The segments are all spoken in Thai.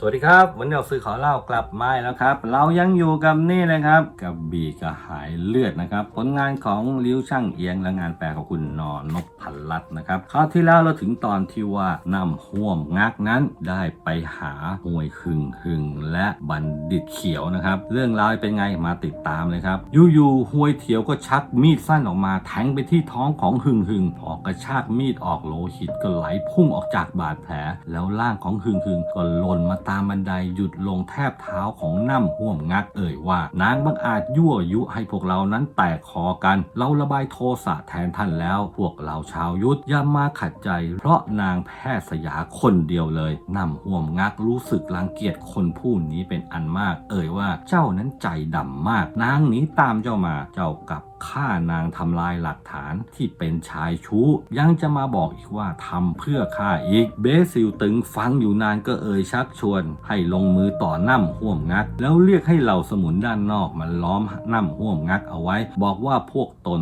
สวัสดีครับวันนี้เราซื้อขอเล่ากลับมาแล้วครับ เรายังอยู่กับนี่เลยครับกับบีกระหายเลือดนะครับ ผลงานของลิ้วช่างเอียงและงานแปลของคุณนอนพพันลัตนะครับคราวที่แล้วเราถึงตอนที่ว่านำห่วมงักนั้นได้ไปหาห่วยหึงหึงและบัณฑิตเขียวนะครับ เรื่องราวเป็นไงมาติดตามเลยครับอยู่ๆห่วยเขียวก็ชักมีดสั้นออกมาแทงไปที่ท้องของหึงหึงพอกระชากมีดออกโลหิตก็ไหลพุ่งออกจากบาดแผล แล้วร่างของหึงหึงก็หล่นมาตามบันไดหยุดลงแทบเท้าของน้ำห่วมงักเอ่ยว่า นางบังอาจยั่วยุให้พวกเรานั้นแตกคอกัน เราระบายโทสะแทนท่านแล้ว พวกเราชาวยุทธย่ามาขัดใจ เพราะนางแพทย์สยาคนเดียวเลยน้ำห่วมงักรู้สึกรังเกียจคนผู้นี้เป็นอันมาก เอ่ยว่าเจ้านั้นใจดำมาก นางหนีตามเจ้ามาเจ้ากับฆ่านางทำลายหลักฐานที่เป็นชายชู้ ยังจะมาบอกอีกว่าทำเพื่อฆ่าอีก เบซิลตึงฟังอยู่นานก็เอ่ยชักชวนให้ลงมือต่อน้ำห่วมงัก แล้วเรียกให้เหล่าสมุนด้านนอกมาล้อมน้ำห่วมงักเอาไว้ บอกว่าพวกตน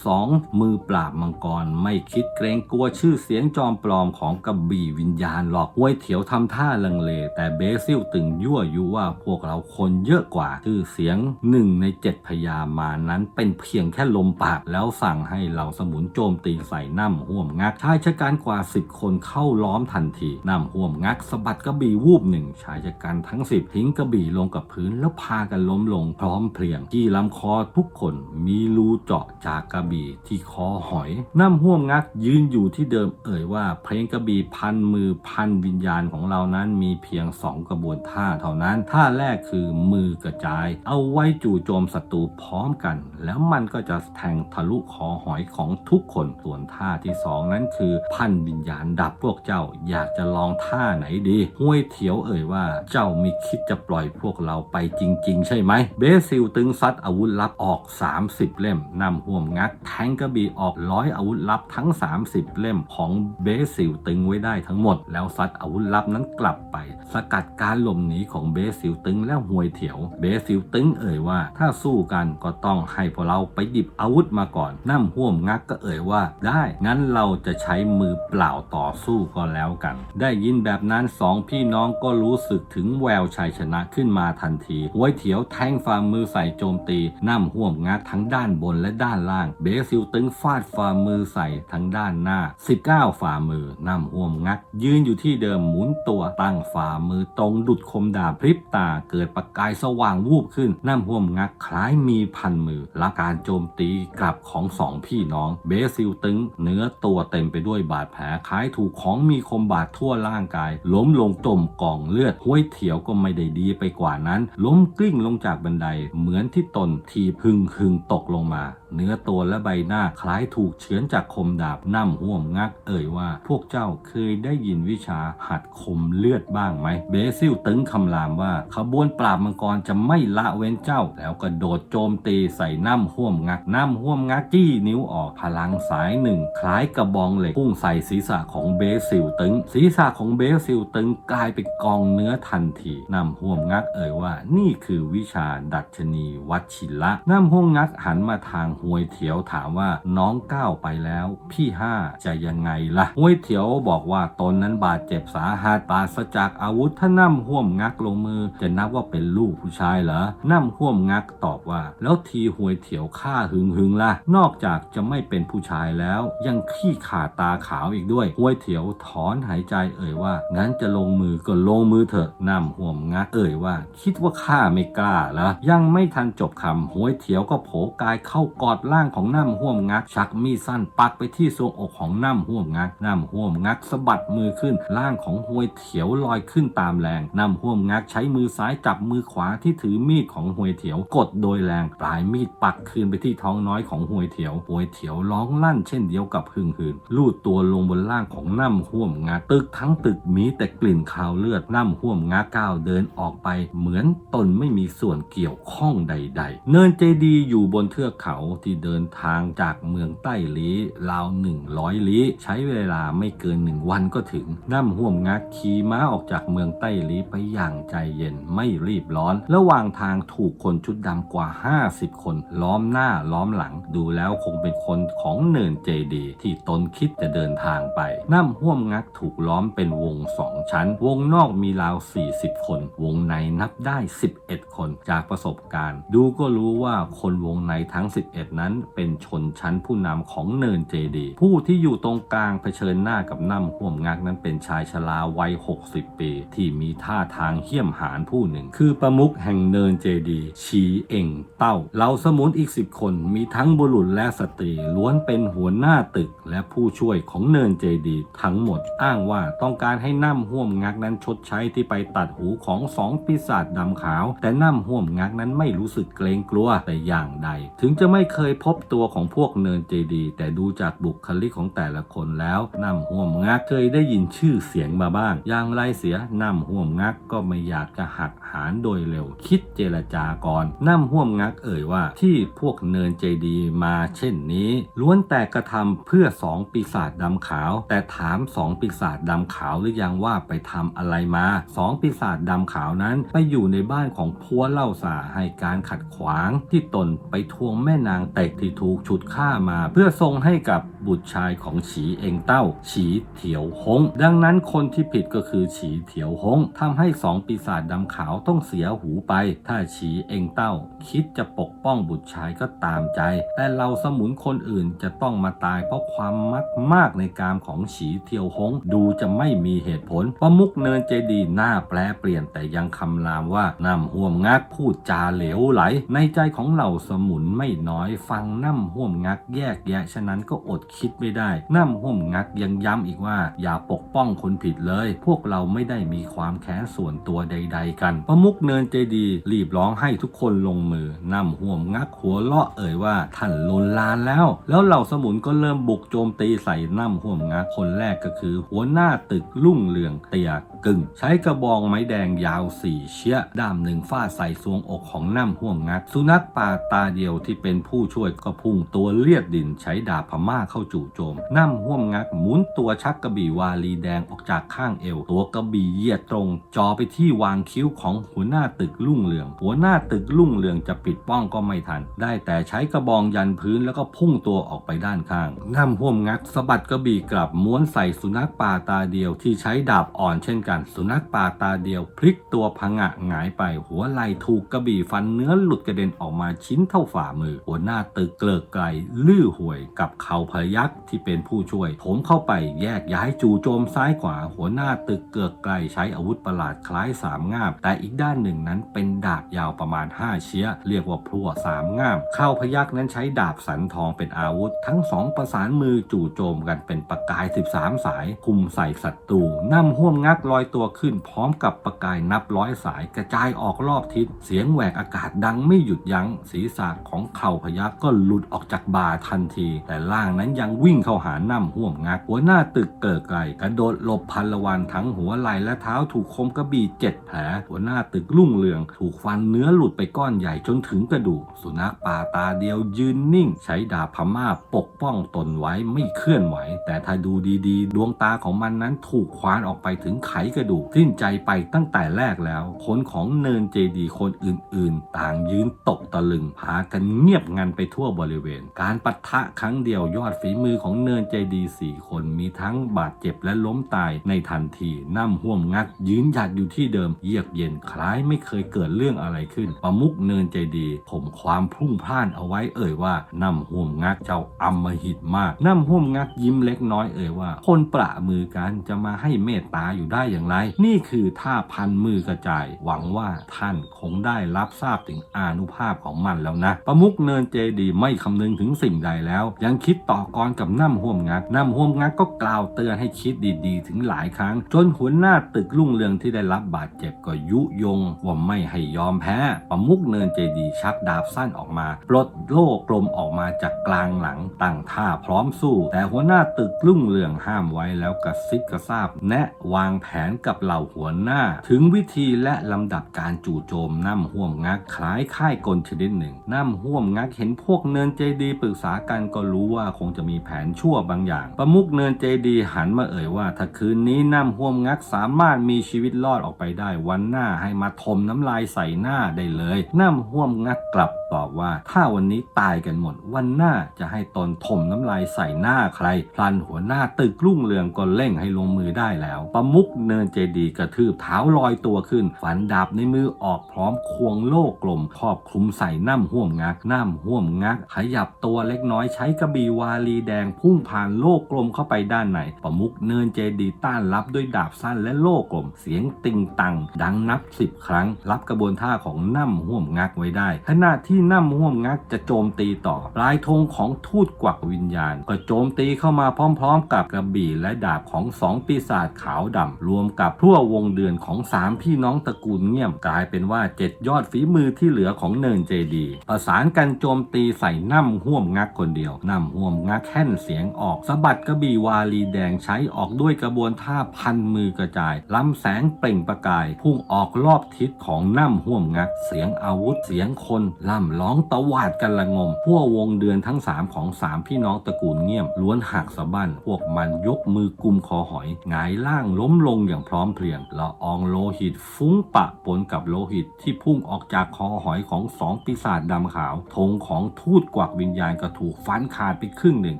12 มือปราบมังกรไม่คิดเกรงกลัวชื่อเสียงจอมปลอมของกระบี่วิญญาณหรอกห้วยเถียวทำท่าลังเล แต่เบซิลตึงยั่วยุว่าพวกเราคนเยอะกว่าชื่อเสียงหนึ่งในเจ็ดพญามานั้นเป็นเพียงแค่ลมปากแล้วสั่งให้เหล่าสมุนโจมตีใส่น้ำห่วมงักชายชะกันกว่า 10 คนเข้าล้อมทันทีน้ำห่วมงักสะบัดกระบี่วูบหนึ่งชายชะกันทั้ง10ทิ้งกระบี่ลงกับพื้นแล้วพากันล้มลงพร้อมเพรียงที่ลำคอทุกคนมีรูเจาะจากกระบี่ที่คอหอยน้ำห่วมงักยืนอยู่ที่เดิมเอ่ยว่าเพลงกระบี่พันมือพันวิญญาณของเรานั้นมีเพียงสองกระบวนท่าเท่านั้นท่าแรกคือมือกระจาย เอาไว้จู่โจมศัตรูพร้อมกัน แล้วมันก็จะแทงทะลุคอหอยของทุกคนส่วนท่าที่สองนั้นคือพันวิญญาณดับพวกเจ้าอยากจะลองท่าไหนดีห้วยเถียวเอ่ยว่าเจ้ามีคิดจะปล่อยพวกเราไปจริง ๆ ใช่ไหม เบซิลตึงซัดอาวุธลับออก 30 เล่มนำห่วมงักแทงกระบี่ออกร้อยอาวุธลับทั้ง 30 เล่มของเบซิลตึงไว้ได้ทั้งหมด แล้วซัดอาวุธลับนั้นกลับไป สกัดการหลบหนีของเบซิลตึงและห่วยเถียว เบซิลตึงเอ่ยว่า ถ้าสู้กันก็ต้องให้พวกเราไปหยิบอาวุธมาก่อนน้ำห่วมงักก็เอ่ยว่า ได้งั้นเราจะใช้มือเปล่าต่อสู้ก็แล้วกัน ได้ยินแบบนั้นสองพี่น้องก็็รู้สึกถึงแววชัยชนะขึ้นมาทันทีห้วยเถียวแทงฝ่ามือใส่โจมตีน้ำห่วมงักทั้งด้านบนและด้านล่าง เบซิลตึงฟาดฝ่ามือใส่ทั้งด้านหน้า 19 ฝ่ามือน้ำห่วมงักยืนอยู่ที่เดิมหมุนตัวตั้งฝ่ามือตรงดุดคมดาพริบตาเกิดประกายสว่างวูบขึ้นน้ำห่วมงักคล้ายมีพันมือและการโจมตีกลับของสองพี่น้องเบซิลตึงเนื้อตัวเต็มไปด้วยบาดแผลคล้ายถูกของมีคมบาดทั่วร่างกาย ล้มลงจมกองเลือดห้วยเถียวก็ไม่ได้ดีไปกว่านั้น ล้มกลิ้งลงจากบันได เหมือนที่ตนทีพึงพึงตกลงมา เนื้อตัวและใบหน้าคล้ายถูกเฉือนจากคมดาบน้ำห่วมงักเอ่ยว่า พวกเจ้าเคยได้ยินวิชาหัดคมเลือดบ้างไหม เบซิลตึงคำรามว่า ขบวนปราบมังกรจะไม่ละเว้นเจ้า แล้วก็โดดโจมตีใส่น้ำห่วมงักน้ำห่วมงักจี้นิ้วออกพลังสายหนึ่ง คล้ายกระบองเหล็กพุ่งใส่ศีรษะของเบซิลตึง ศีรษะของเบซิลตึงกลายเป็นกองเนื้อทันทีนำห่วมงักเอ่ยว่า นี่คือวิชาดัชนีวัชิระน้ำห่วงงักหันมาทางหวยเถียวถามว่าน้องก้าวไปแล้ว พี่ห้าจะยังไงล่ะหวยเถียวบอกว่าตนนั้นบาดเจ็บสาหัสปราศจากอาวุธถ้าน้ำห่วมงักลงมือ จะนับว่าเป็นลูกผู้ชายเหรอน้ำห่วมงักตอบว่า แล้วทีหวยเถียวฆ่าหึงหึงล่ะ นอกจากจะไม่เป็นผู้ชายแล้ว ยังขี้ขาดตาขาวอีกด้วยหวยเถียวถอนหายใจเอ่ยว่างั้นจะลงมือก็ลลงมือเถอะน้ำห่วมงักเอ่ยว่า คิดว่าข้าไม่กล้าเหรอยังไม่ทันจบคำหวยเถียวก็โผกายเข้ากอดร่างของน้ำห่วมงัก ชักมีดสั้นปักไปที่ทรวงอกของน้ำห่วมงักน้ำห่วมงักสะบัดมือขึ้นร่างของหวยเถียวลอยขึ้นตามแรงน้ำห่วมงักใช้มือซ้ายจับมือขวาที่ถือมีดของหวยเถียวกดโดยแรงปลายมีดปักคืนไปที่ท้องน้อยของหวยเถียวหวยเถียวร้องลั่นเช่นเดียวกับหึงหืนลูดตัวลงบนร่างของน้ำห่วมงักตึกทั้งตึกมีแต่กลิ่นคาวเลือดน้ำห่วมงักก้าวเดินออกไปเหมือนตนไม่มีส่วนเกี่ยวข้องใด ๆ เนินเจดีอยู่บนเทือกเขาที่เดินทางจากเมืองใต้ลี้ราวหนึ่งร้อยลี้ ใช้เวลาไม่เกินหนึ่งวันก็ถึงน้ำห่วมงักขี่ม้าออกจากเมืองใต้ลี้ไปอย่างใจเย็นไม่รีบร้อน ระหว่างทางถูกคนชุดดำกว่า 50 คน ล้อมหน้าล้อมหลัง ดูแล้วคงเป็นคนของเนินเจดีที่ตนคิดจะเดินทางไปน้ำห่วมงักถูกล้อมเป็นวงสองชั้น วงนอกมีราว 40 คน วงในนับได้ 11 คนจากประสบการณ์ ดูก็รู้ว่าคนวงในทั้ง 11 นั้นเป็นชนชั้นผู้นำของเนินเจดี ผู้ที่อยู่ตรงกลางเผชิญหน้ากับน้ำห่วมงักนั้นเป็นชายชราวัย 60 ปี ที่มีท่าทางเหี้ยมหาญผู้หนึ่ง คือประมุขแห่งเนินเจดีชีเอ่งเต้าเหล่าสมุนอีก 10 คนมีทั้งบุรุษและสตรีล้วนเป็นหัวหน้าตึกและผู้ช่วยของเนินเจดีทั้งหมดอ้างว่าต้องการให้น้ำห่วมงักนั้นชดใช้ที่ไปตัดหูของสองปีศาจดำขาว แต่น้ำห่วมงักนั้นไม่รู้สึกเกรงกลัวแต่อย่างใด ถึงจะไม่เคยพบตัวของพวกเนินเจดี แต่ดูจากบุคลิกของแต่ละคนแล้วน้ำห่วมงักเคยได้ยินชื่อเสียงมาบ้าง อย่างไรเสียน้ำห่วมงักก็ไม่อยากจะหักหารโดยเร็ว คิดเจรจาก่อนน้ำห่วมงักเอ่ยว่าที่พวกเนินเจดีมาเช่นนี้ล้วนแต่กระทำเพื่อสองปีศาจดำขาว แต่ถามสองปีศาจดำขาวหรือยังว่าไปทำอะไรมาสองปีศาจดำขาวนั้นไปอยู่ในบ้านของพัวเล่าสาให้การขัดขวางที่ตนไปทวงแม่นางเต็กที่ถูกฉุดฆ่ามา เพื่อส่งให้กับบุตรชายของฉีเองเต้า ฉีเถียวหง ดังนั้นคนที่ผิดก็คือฉีเถียวหงทำให้สองปีศาจดำขาวต้องเสียหูไป ถ้าฉีเองเต้า คิดจะปกป้องบุตรชายก็ตามใจ แต่เราสมุนคนอื่นจะต้องมาตายเพราะความมักมากในกามของฉีเทียวหง ดูจะไม่มีเหตุผลประมุกเนินเจดีหน้าแปลเปลี่ยนแต่ยังคำรามว่านำห่วมงักพูดจาเหลวไหล ในใจของเหล่าสมุนไม่น้อยฟังน้ำห่วมงักแยกแยะฉะนั้นก็อดคิดไม่ได้น้ำห่วมงักยังย้ำอีกว่า อย่าปกป้องคนผิดเลย พวกเราไม่ได้มีความแค้นส่วนตัวใด ๆ กันประมุกเนินเจดีรีบร้องให้ทุกคนลงมือน้ำห่วมงักหัวเลาะเอ่ยว่าท่านลนลานแล้ว แล้วเหล่าสมุนก็เริ่มบุกโจมตีใส่น้ำห่วมงักคนแรกก็คือ หัวหน้าตึกลุ่งเรืองเตียกึ่งใช้กระบองไม้แดงยาวสี่เชี่ยด้ามหนึ่งฟาดใส่ซวงอกของน้ำห่วงงักสุนัขป่าตาเดียวที่เป็นผู้ช่วยก็พุ่งตัวเลียดดินใช้ดาบพม่าเข้าจู่โจมน้ำห่วงงักหมุนตัวชักกระบี่วาลีแดงออกจากข้างเอว ตัวกระบี่เหยียดตรง จอไปที่วางคิ้วของหัวหน้าตึกลุ่งเรือง หัวหน้าตึกลุ่งเรืองจะปิดป้องก็ไม่ทัน ได้แต่ใช้กระบองยันพื้นแล้วก็พุ่งตัวออกไปด้านข้างน้ำห่วงงักสะบัดกระบี่กลับม้วนใส่สุนัขป่าตาเดียวที่ใช้ดาบอ่อนเช่นกันสุนัขป่าตาเดียวพลิกตัวพังะหงายไปหัวไหล่ถูกกระบี่ฟันเนื้อหลุดกระเด็นออกมาชิ้นเท่าฝ่ามือ หัวหน้าตึกเกลิกไกลลื่อห่วยกับเขาพยักที่เป็นผู้ช่วยโถมเข้าไปแยกย้ายจู่โจมซ้ายขวา หัวหน้าตึกเกือกไกลใช้อาวุธประหลาดคล้ายสามง่ามแต่อีกด้านหนึ่งนั้นเป็นดาบยาวประมาณ 5 เชี้ย เรียกว่าพลั่วสามง่าม เข้าพยักนั้นใช้ดาบสันทองเป็นอาวุธ ทั้งสองประสานมือจู่โจมกันเป็นประกาย 13 สาย คุมใส่ศัตรูนำห่วมงักลอยตัวขึ้น พร้อมกับประกายนับร้อยสายกระจายออกรอบทิศ เสียงแหวกอากาศดังไม่หยุดยัง้ง ศีรษะของเข่าพยักก็หลุดออกจากบ่าทันที แต่ล่างนั้นยังวิ่งเข้าหาน้ำห่วมงัก หัวหน้าตึกเกิดไกลกระโดดหลบพันละวันทั้งหัวไหล่และเท้าถูกคมกระบี่เจ็ดแผลหัวหน้าตึกลุ่งเรืองถูกฟันเนื้อหลุดไปก้อนใหญ่จนถึงกระดูก สุนัขป่าตาเดียวยืนนิ่ง ใช้ดาบพม่าปกป้องตนไว้ไม่เคลื่อนไหว แต่ถ้าดูดีๆ ดวงตาของมันนั้นถูกควานออกไปถึงไขกระดูกสิ้นใจไปตั้งแต่แรกแล้ว คนของเนินเจดีคนอื่นๆ ต่างยืนตกตะลึงพากันเงียบงันไปทั่วบริเวณ การปะทะครั้งเดียวยอดฝีมือของเนินเจดีสี่คนมีทั้งบาดเจ็บและล้มตายในทันทีน้ำห่วมงักยืนหยัดอยู่ที่เดิมเยือกเย็นคล้ายไม่เคยเกิดเรื่องอะไรขึ้น ประมุกเนินใจดี ผมความพุ่งพล่านเอาไว้เอ่ยว่านำห่วมงักเจ้าอำมหิตมากนำห่วมงักยิ้มเล็กน้อยเอ่ยว่า คนประมือกันจะมาให้เมตตาอยู่ได้อย่างไร นี่คือท่าพันมือกระจาย หวังว่าท่านคงได้รับทราบถึงอานุภาพของมันแล้วนะ ประมุกเนินเจดีไม่คำนึงถึงสิ่งใดแล้ว ยังคิดต่อกรกับน้ำห่วมงักน้ำห่วมงักก็กล่าวเตือนให้คิดดีๆ ถึงหลายครั้ง จนหัวหน้าตึกลุ่งเรืองที่ได้รับบาดเจ็บก็ยุยงว่าไม่ให้ยอมแพ้ประมุกเนินเจดีชักดาบสั้นออกมา ปลดโล่กลมออกมาจากกลางหลังตั้งท่าพร้อมสู้ แต่หัวหน้าตึกลุ่งเรืองห้ามไว้แล้วกระซิบกระซาบ แนะวางแผนกับเหล่าหัวหน้า ถึงวิธีและลำดับการจู่โจมน้ำห่วมงักคล้ายค่ายกลชนิดหนึ่งน้ำห่วมงักเห็นพวกเนินเจดีปรึกษากันก็รู้ว่าคงจะมีแผนชั่วบางอย่าง ประมุกเนินเจดีหันมาเอ่ยว่าถ้าคืนนี้น้ำห่วมงักสามารถมีชีวิตรอดออกไปได้วันหน้าให้มาถมน้ำลายใสส่หน้าได้เลยน้ำห่วมงักกลับตอบว่า ถ้าวันนี้ตายกันหมด วันหน้าจะให้ตนถมน้ำลายใส่หน้าใคร พลันหัวหน้าตึกรุ่งเรืองก็เร่งให้ลงมือได้แล้ว ประมุกเนินเจดีกระทืบเท้าลอยตัวขึ้น ฝันดาบในมือออกพร้อมควงโล่กลมครอบคลุมใส่น้ำห่วมงักน้ำห่วมงัก ขยับตัวเล็กน้อยใช้กระบี่วาลีแดงพุ่งผ่านโล่กลมเข้าไปด้านในประมุกเนินเจดีต้านรับด้วยดาบสั้นและโล่กลมเสียงติงตัง ดังนับสิบครั้ง รับกระบวนท่าของน้ำห่วมงักไว้ได้ ขณะที่น้ำห่วมงักจะโจมตีต่อปลายธงของทูตกวักวิญญาณ ก็โจมตีเข้ามาพร้อมๆ กับกระบี่และดาบของสองปีศาจขาวดำรวมกับพั่ววงเดือนของสามพี่น้องตระกูลเงี่ยมกลายเป็นว่าเจ็ดยอดฝีมือที่เหลือของเนินเจดีย์ประสานกันโจมตีใส่น้ำห่วมงักคนเดียวน้ำห่วมงักแค่นเสียงออกสะบัดกระบี่วาลีแดงใช้ออกด้วยกระบวนท่าพันมือกระจายลำแสงเปล่งประกาย พุ่งออกรอบทิศของน้ำห่วมงัก เสียงอาวุธเสียงคนล่ำร้องตะวาดกันละงม พวกวงเดือนทั้งสามของสามพี่น้องตระกูลเงี่ยม ล้วนหักสะบั้นพวกมันยกมือกุมคอหอยหงายล่างล้มลงอย่างพร้อมเพรียงละอองโลหิตฟุ้งปะปนกับโลหิตที่พุ่งออกจากคอหอยของสองปีศาจดำขาวธงของทูตกวักวิญญาณก็ถูกฟันขาดไปครึ่งหนึ่ง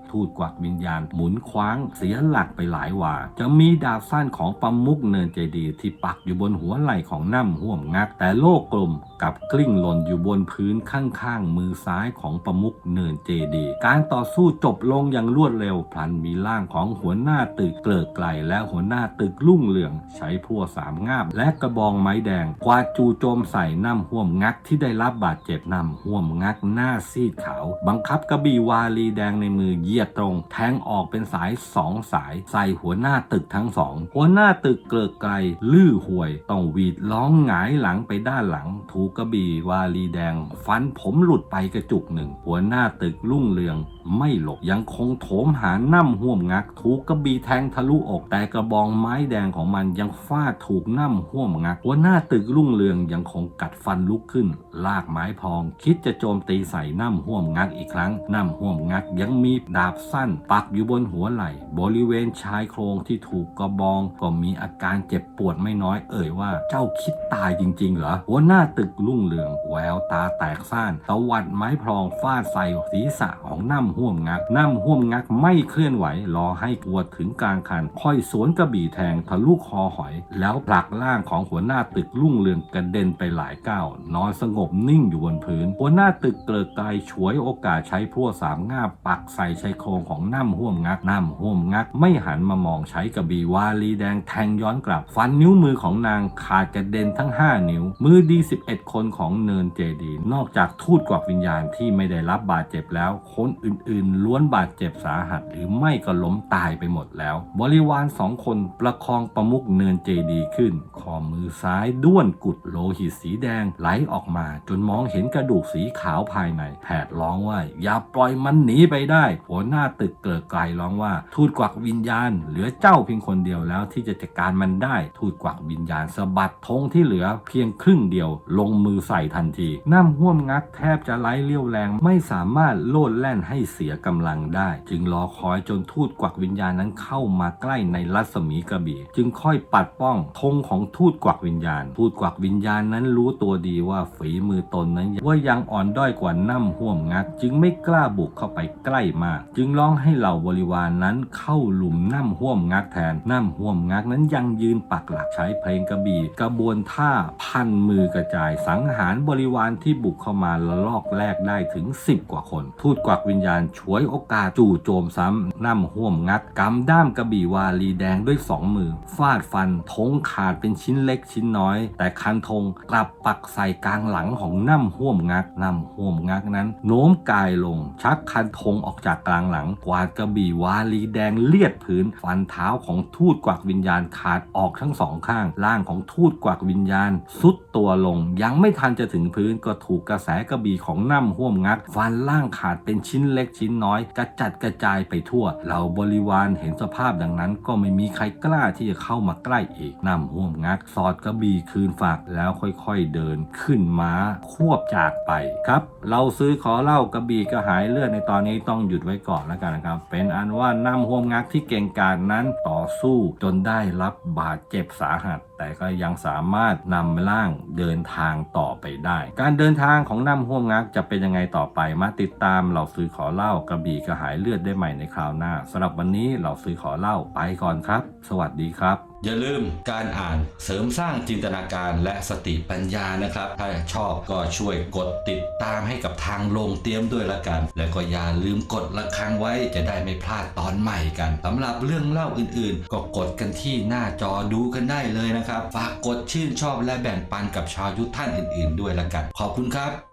ทูตกวักวิญญาณหมุนคว้าง เสียหลักไปหลายวาจะมีดาบสั้นของประมุกเนินเจดีที่ปักอยู่บนหัวไหล่ของน้ำห่วมงัก แต่โลกกลมกับกลิ้งหล่นอยู่บนพื้นข้างๆ มือซ้ายของประมุกเนินเจดี การต่อสู้จบลงอย่างรวดเร็วพลันมีร่างของหัวหน้าตึกเกลิกไกลและหัวหน้าตึกลุ่งเรือง ใช้พัวสามงาม และกระบองไม้แดงกวาดจูโจมใส่น้ำห่วมงักที่ได้รับบาดเจ็บน้ำห่วมงักหน้าซีดขาว บังคับกระบี่วาลีแดงในมือเหยียดตรง แทงออกเป็นสายสองสาย ใส่หัวหน้าตึกทั้งสองหัวหน้าตึกเกลิกไกล ลื่อห่วยต้องหวีดร้องหงายหลังไปด้านหลังถูกกระบี่วาลีแดง ฟันผมหลุดไปกระจุกหนึ่ง หัวหน้าตึกรุ่งเรือง ไม่หลบยังคงโถมหาน้ำห่วมงัก ถูกกระบี่แทงทะลุอกแต่กระบองไม้แดงของมันยังฟาดถูกน้ำห่วมงักหัวหน้าตึกรุ่งเรืองยังคงกัดฟันลุกขึ้น ลากไม้พอง คิดจะโจมตีใส่น้ำห่วมงักอีกครั้งน้ำห่วมงักยังมีดาบสั้น ปักอยู่บนหัวไหล่บริเวณชายโครงที่ถูกกระบองก็มีอาการเจ็บปวดไม่น้อย เอ่ยว่าเจ้าคิดตายจริง ๆ เหรอหัวหน้าตึกรุ่งเรือง แววตาแตกซ่านตวัดไม้พรองฟาดใส่ศีรษะของน้ำห่วมงักน้ำห่วมงักไม่เคลื่อนไหวรอให้ปวดถึงกลางคัน ค่อยสวนกระบี่แทงทะลุคอหอย แล้วผลักร่างของหัวหน้าตึกรุ่งเรืองกระเด็นไปหลายก้าวนอนสงบนิ่งอยู่บนพื้น หัวหน้าตึกเกลิกไกลฉวยโอกาสใช้พลั่วสามง่าปักใส่ชายโครงของน้ำห่วมงักน้ำห่วมงัก ไม่หันมามองใช้กระบี่วาลีแดงแทงย้อนกลับ ฟันนิ้วมือของนางขาดกระเด็นทั้ง 5 นิ้ว มือดี 11 คนของเนินเจดี นอกจากทูตกวักวิญญาณที่ไม่ได้รับบาดเจ็บแล้วคนอื่นๆล้วนบาดเจ็บสาหัสหรือไม่ก็ล้มตายไปหมดแล้ว บริวารสองคนประคองประมุกเนินเจดีขึ้น ข้อมือซ้ายด้วนกุดโลหิตสีแดงไหลออกมา จนมองเห็นกระดูกสีขาวภายในแพทย์ร้องว่า อย่าปล่อยมันหนีไปได้ หัวหน้าตึกเกิดไกลร้องว่า ทูตกวักวิญญาณ เหลือเจ้าเพียงคนเดียวแล้วที่จะจัดการมันได้ ทูตกวักวิญญาณสะบัดธงที่เหลือเพียงครึ่งเดียว ลงมือใส่ทันทีน้ำห่วมงักแทบจะไร้เลี้ยวแรงไม่สามารถโลดแล่นให้เสียกำลังได้ จึงรอคอยจนทูตกวักวิญญาณนั้นเข้ามาใกล้ในรัศมีกระบี่ จึงค่อยปัดป้องธงของทูตกวักวิญญาณ ทูตกวักวิญญาณนั้นรู้ตัวดีว่าฝีมือตนนั้นว่ายังอ่อนด้อยกว่าน้ำห่วมงัก จึงไม่กล้าบุกเข้าไปใกล้มาก จึงร้องให้เหล่าบริวารนนั้นเข้าหลุมน้ำห่วมงักแทนน้ำห่วมงักนั้นยังยืนปักหลักใช้เพลงกระบี่ กระบวนท่าพันมือกระจายสังหารบริวารที่บุกเข้ามาละลอกแรกได้ถึง 10 กว่าคน ทูตกวักวิญญาณฉวยโอกาสจู่โจมซ้ำน้ำห่วมงักกำด้ามกระบี่วาลีแดงด้วยสองมือ ฟาดฟันธงขาดเป็นชิ้นเล็กชิ้นน้อย แต่คันธงกลับปักใส่กลางหลังของน้ำห่วมงักน้ำห่วมงักนั้น โน้มกายลง ชักคันธงออกจากกลางหลัง กวาดกระบี่วาลีแดงเลียดพื้น ฟันเท้าของทูตกวักวิญญาณขาดออกทั้งสองข้าง ร่างของทูตกวักวิญญาณสุดตัวลง ยังไม่ทันจะถึงพื้นก็ถูกกระแสกระบี่ของน้ำห่วมงัก ฟันล่างขาดเป็นชิ้นเล็กกชิ้นน้อยกระจัดกระจายไปทั่ว เหล่าบริวารเห็นสภาพดังนั้น ก็ไม่มีใครกล้าที่จะเข้ามาใกล้อีกนำห่วงงักสอดกระบี่คืนฝากแล้วค่อยๆเดินขึ้นม้าควบจากไปครับ เราซื้อขอเล่ากระบี่กระหายเลือดในตอนนี้ต้องหยุดไว้ก่อนแล้วกันนะครับ เป็นอันว่านำห่วงงักที่เก่งกาจนั้นต่อสู้จนได้รับบาดเจ็บสาหัส แต่ก็ยังสามารถนำร่างเดินทางต่อไปได้ การเดินทางของนำห่วงงักจะเป็นยังไงต่อไปมาติดตามเราซื้อขอเล่ากระบี่กระหายเลือดได้ใหม่ในคราวหน้าสำหรับวันนี้เราซื้อขอเล่าไปก่อนครับ สวัสดีครับ อย่าลืมการอ่านเสริมสร้างจินตนาการและสติปัญญานะครับ ถ้าชอบก็ช่วยกดติดตามให้กับทางลงเตรียมด้วยละกัน แล้วก็อย่าลืมกดระฆังไว้จะได้ไม่พลาดตอนใหม่กันสำหรับเรื่องเล่าอื่นๆ ก็กดกันที่หน้าจอดูกันได้เลยนะครับฝากกดชื่นชอบและแบ่งปันกับชาวยุทธท่านอื่น ๆ ด้วยละกัน ขอบคุณครับ